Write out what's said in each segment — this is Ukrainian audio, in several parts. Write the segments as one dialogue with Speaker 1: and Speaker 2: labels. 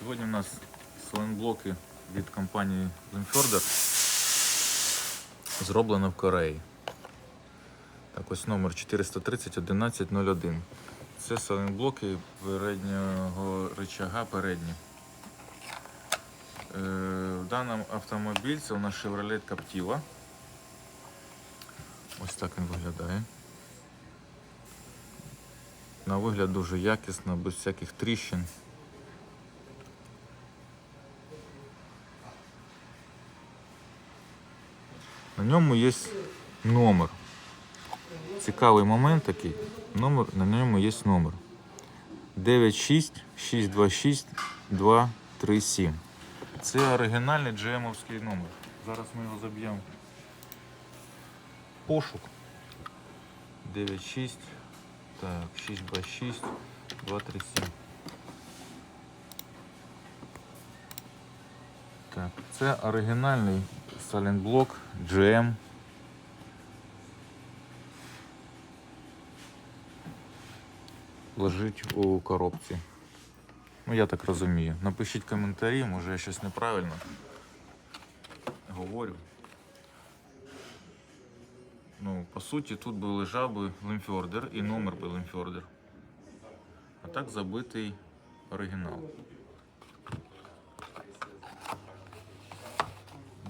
Speaker 1: Сьогодні у нас саленблоки від компанії Limfjorder зроблено в Кореї. Так, ось номер 430 1101. Це саленблоки переднього рычага передні. Е, даний автомобіль це у нас Chevrolet Captiva. Ось так він виглядає. На вигляд дуже якісно, без всяких тріщин. На ньому є номер. Цікавий момент такий. Номер, на ньому є номер. 96626 237. Це оригінальний GM-овський номер. Зараз ми його заб'ємо. Пошук. 96. Так, 626 237. Так, це оригінальний саленблок GM. Лежить у коробці. Ну, я так розумію. Напишіть коментарі, може я щось неправильно говорю. Ну, по суті, тут би лежав би лимфьордер і номер би лимфьордер. А так забитий оригінал.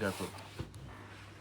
Speaker 1: Дякую.